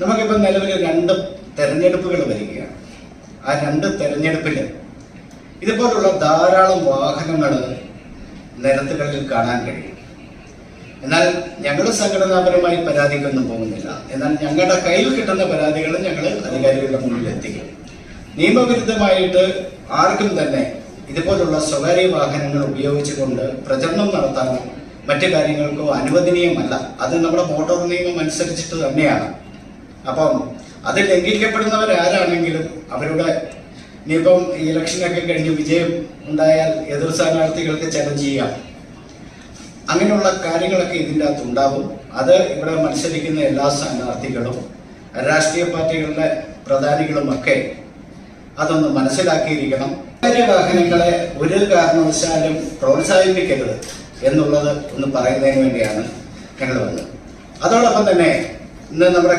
നമുക്കിപ്പോൾ നിലവിൽ രണ്ട് തെരഞ്ഞെടുപ്പുകൾ വരികയാണ്. ആ രണ്ട് തെരഞ്ഞെടുപ്പിൽ ഇതുപോലുള്ള ധാരാളം വാഹനങ്ങൾ നിരത്തുകളിൽ കാണാൻ കഴിയും. എന്നാൽ ഞങ്ങൾ സംഘടനാപരമായി പരാതിക്കൊന്നും പോകുന്നില്ല. എന്നാൽ ഞങ്ങളുടെ കയ്യിൽ കിട്ടുന്ന പരാതികൾ ഞങ്ങൾ അധികാരികളുടെ മുന്നിൽ എത്തിക്കും. നിയമവിരുദ്ധമായിട്ട് ആർക്കും തന്നെ ഇതുപോലുള്ള സ്വകാര്യ വാഹനങ്ങൾ ഉപയോഗിച്ചുകൊണ്ട് പ്രചരണം നടത്താനോ മറ്റു കാര്യങ്ങൾക്കോ അനുവദനീയമല്ല. അത് നമ്മുടെ മോട്ടോർ നിയമം അനുസരിച്ചിട്ട് തന്നെയാണ്. അപ്പം അത് ലംഘിക്കപ്പെടുന്നവരാരാണെങ്കിലും അവരുടെ ഇനിയിപ്പം ഇലക്ഷനൊക്കെ കഴിഞ്ഞ് വിജയം ഉണ്ടായാൽ എതിർ സ്ഥാനാർത്ഥികൾക്ക് ചലഞ്ച് ചെയ്യാം. അങ്ങനെയുള്ള കാര്യങ്ങളൊക്കെ ഇതിന്റെ അകത്ത് ഉണ്ടാവും അത് ഇവിടെ മത്സരിക്കുന്ന എല്ലാ സ്ഥാനാർത്ഥികളും രാഷ്ട്രീയ പാർട്ടികളുടെ പ്രധാനികളുമൊക്കെ അതൊന്ന് മനസ്സിലാക്കിയിരിക്കണം. സ്വകാര്യ വാഹനങ്ങളെ ഒരു കാരണവശാലും പ്രോത്സാഹിപ്പിക്കരുത് എന്നുള്ളത് ഒന്ന് പറയുന്നതിന് വേണ്ടിയാണ് ഞങ്ങൾ വന്നത്. അതോടൊപ്പം തന്നെ ഇന്ന് നമ്മുടെ